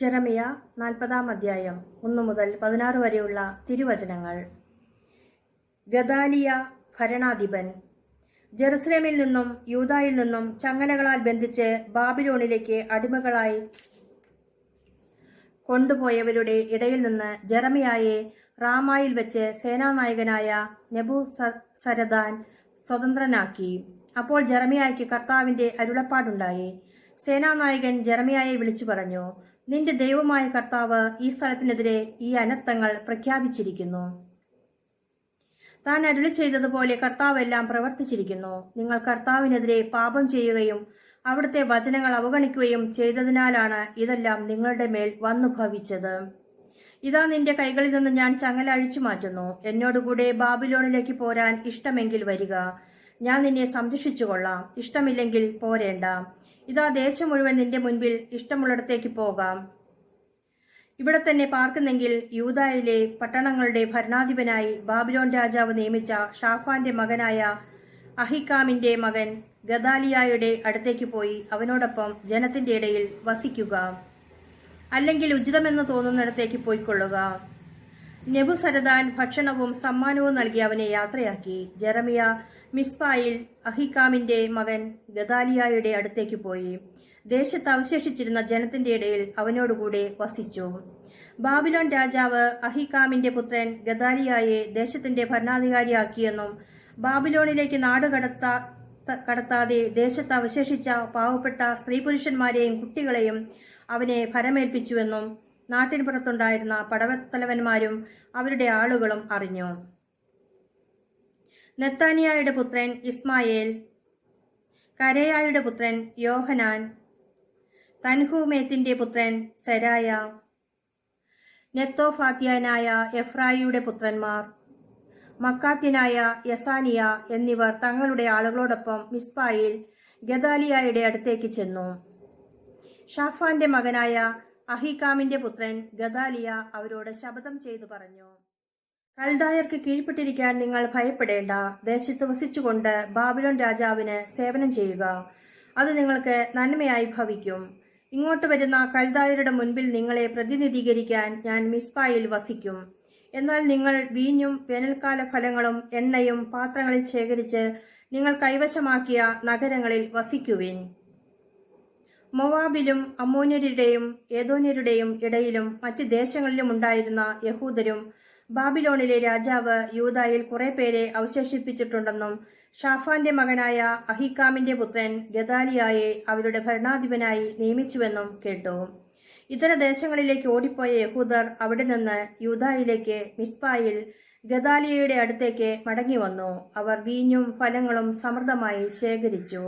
ജെറമിയ നാൽപ്പതാം അധ്യായം ഒന്നു മുതൽ പതിനാറ് വരെയുള്ള തിരുവചനങ്ങൾ. ഗദാലിയ ഭരണാധിപൻ. ജെറുസലേമിൽ നിന്നും യൂതായിൽ നിന്നും ചങ്ങലകളാൽ ബന്ധിച്ച് ബാബിലോണിലേക്ക് അടിമകളായി കൊണ്ടുപോയവരുടെ ഇടയിൽ നിന്ന് ജെറമിയായെ റാമായിൽ വെച്ച് സേനാനായകനായ നെബു സരദാൻ സ്വതന്ത്രനാക്കി. അപ്പോൾ ജെറമിയായ്ക്ക് കർത്താവിന്റെ അരുളപ്പാടുണ്ടായി. സേനാനായകൻ ജെറമിയായെ വിളിച്ചു പറഞ്ഞു നിന്റെ ദൈവമായ കർത്താവ് ഈ സ്ഥലത്തിനെതിരെ ഈ അനർത്ഥങ്ങൾ പ്രഖ്യാപിച്ചിരിക്കുന്നു. താൻ അരുളി ചെയ്തതുപോലെ കർത്താവ് എല്ലാം പ്രവർത്തിച്ചിരിക്കുന്നു. നിങ്ങൾ കർത്താവിനെതിരെ പാപം ചെയ്യുകയും അവിടുത്തെ വചനങ്ങൾ അവഗണിക്കുകയും ചെയ്തതിനാലാണ് ഇതെല്ലാം നിങ്ങളുടെ മേൽ വന്നു ഭവിച്ചത് ഇതാ നിന്റെ കൈകളിൽ നിന്ന് ഞാൻ ചങ്ങല അഴിച്ചു മാറ്റുന്നു. എന്നോടുകൂടെ ബാബിലോണിലേക്ക് പോരാൻ ഇഷ്ടമെങ്കിൽ വരിക. ഞാൻ നിന്നെ സംരക്ഷിച്ചുകൊള്ളാം. ഇഷ്ടമില്ലെങ്കിൽ പോരേണ്ട. ഇതാ ദേശം മുഴുവൻ നിന്റെ മുൻപിൽ ഇഷ്ടമുള്ളിടത്തേക്ക് പോകാം. ഇവിടെ തന്നെ പാർക്കുന്നെങ്കിൽ യൂതായിലെ പട്ടണങ്ങളുടെ ഭരണാധിപനായി ബാബിലോൺ രാജാവ് നിയമിച്ച ഷാഫാന്റെ മകനായ അഹിക്കാമിന്റെ മകൻ ഗദാലിയായുടെ അടുത്തേക്ക് പോയി അവനോടൊപ്പം ജനത്തിന്റെ ഇടയിൽ വസിക്കുക. അല്ലെങ്കിൽ ഉചിതമെന്ന് തോന്നുന്നിടത്തേക്ക് പോയിക്കൊള്ളുക. നെബുസരദാൻ ഭക്ഷണവും സമ്മാനവും നൽകി അവനെ യാത്രയാക്കി. ജെറമിയ മിസ്പായിൽ അഹിക്കാമിന്റെ മകൻ ഗദാലിയായുടെ അടുത്തേക്ക് പോയി. ദേശത്ത് അവശേഷിച്ചിരുന്ന ജനത്തിന്റെ ഇടയിൽ അവനോടുകൂടെ വസിച്ചു. ബാബിലോൺ രാജാവ് അഹിക്കാമിന്റെ പുത്രൻ ഗദാലിയായെ ദേശത്തിന്റെ ഭരണാധികാരിയാക്കിയെന്നും ബാബിലോണിലേക്ക് നാട് കടത്ത കടത്താതെ ദേശത്ത് അവശേഷിച്ച പാവപ്പെട്ട സ്ത്രീ പുരുഷന്മാരെയും കുട്ടികളെയും അവനെ ഭരമേൽപ്പിച്ചുവെന്നും നാട്ടിന് പുറത്തുണ്ടായിരുന്ന പടവത്തലവന്മാരും അവരുടെ ആളുകളും അറിഞ്ഞു. നെത്താനിയായുടെ പുത്രൻ ഇസ്മായേൽ കരയായുടെ പുത്രൻ യോഹനാൻ തൻഹൂമേത്തിന്റെ പുത്രൻ സെരായ നെത്തോഫാത്യാനായ എഫ്രായിയുടെ പുത്രന്മാർ മക്കാത്യനായ യസാനിയ എന്നിവർ തങ്ങളുടെ ആളുകളോടൊപ്പം മിസ്ബായിൽ ഗദാലിയായുടെ അടുത്തേക്ക് ചെന്നു. ഷാഫാന്റെ മകനായ അഹികാമിന്റെ പുത്രൻ ഗദാലിയ അവരോട് ശപഥം ചെയ്തു പറഞ്ഞു. കൽദായർക്ക് കീഴ്പ്പെട്ടിരിക്കാൻ നിങ്ങൾ ഭയപ്പെടേണ്ട. ദേശത്ത് വസിച്ചുകൊണ്ട് ബാബിലോൺ രാജാവിന് സേവനം ചെയ്യുക. അത് നിങ്ങൾക്ക് നന്മയായി ഭവിക്കും. ഇങ്ങോട്ട് വരുന്ന കൽദായരുടെ മുൻപിൽ നിങ്ങളെ പ്രതിനിധീകരിക്കാൻ ഞാൻ മിസ്ബായിൽ വസിക്കും. എന്നാൽ നിങ്ങൾ വീഞ്ഞും വേനൽക്കാല ഫലങ്ങളും എണ്ണയും പാത്രങ്ങളിൽ ശേഖരിച്ച് നിങ്ങൾ കൈവശമാക്കിയ നഗരങ്ങളിൽ വസിക്കുവിൻ. മൊവാബിലും അമോന്യരുടെയും ഏതോന്യരുടെയും ഇടയിലും മറ്റ് ദേശങ്ങളിലും ഉണ്ടായിരുന്ന യഹൂദരും ബാബിലോണിലെ രാജാവ് യൂതായിൽ കുറെ പേരെ അവശേഷിപ്പിച്ചിട്ടുണ്ടെന്നും ഷാഫാന്റെ മകനായ അഹിക്കാമിന്റെ പുത്രൻ ഗദാലിയായെ അവരുടെ ഭരണാധിപനായി നിയമിച്ചുവെന്നും കേട്ടു. ഇതര ദേശങ്ങളിലേക്ക് ഓടിപ്പോയ യഹൂദർ അവിടെ നിന്ന് യൂതായിലേക്ക് മിസ്പായിൽ ഗദാലിയയുടെ അടുത്തേക്ക് മടങ്ങി വന്നു. അവർ വീഞ്ഞും ഫലങ്ങളും സമൃദ്ധമായി ശേഖരിച്ചു.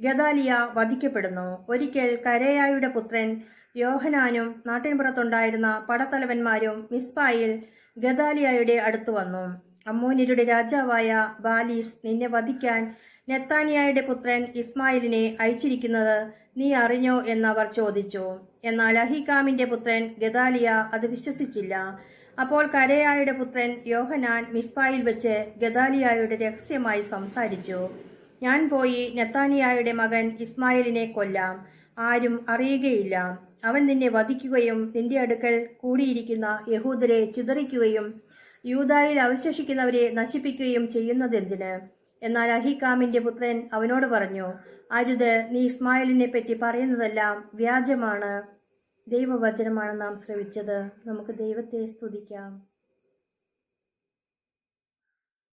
ഗദാലിയ വധിക്കപ്പെടുന്നു. ഒരിക്കൽ കരയായുടെ പുത്രൻ യോഹനാനും നാട്ടിൻപുറത്തുണ്ടായിരുന്ന പടത്തലവന്മാരും മിസ്ബായിൽ ഗദാലിയയുടെ അടുത്തു വന്നു. അമ്മോനിയുടെ രാജാവായ ബാലീസ് നിന്നെ വധിക്കാൻ നെത്താനിയായുടെ പുത്രൻ ഇസ്മായിലിനെ അയച്ചിരിക്കുന്നത് നീ അറിഞ്ഞോ എന്നവർ ചോദിച്ചു. എന്നാൽ അഹികാമിന്റെ പുത്രൻ ഗദാലിയ അത് വിശ്വസിച്ചില്ല. അപ്പോൾ കരയായുടെ പുത്രൻ യോഹനാൻ മിസ്ബായിൽ വെച്ച് ഗദാലിയായുടെ രഹസ്യമായി സംസാരിച്ചു. ഞാൻ പോയി നെത്താനിയായുടെ മകൻ ഇസ്മായിലിനെ കൊല്ലാം. ആരും അറിയുകയില്ല. അവൻ നിന്നെ വധിക്കുകയും നിന്റെ അടുക്കൽ കൂടിയിരിക്കുന്ന യഹൂദരെ ചിതറിക്കുകയും യൂതായിൽ അവശേഷിക്കുന്നവരെ നശിപ്പിക്കുകയും ചെയ്യുന്നതെന്തിന്? എന്നാൽ അഹികാമിന്റെ പുത്രൻ അവനോട് പറഞ്ഞു അരുത് നീ ഇസ്മായിലിനെ പറ്റി പറയുന്നതെല്ലാം വ്യാജമാണ്. ദൈവവചനമാണ് നാം ശ്രവിച്ചത്. നമുക്ക് ദൈവത്തെ സ്തുതിക്കാം.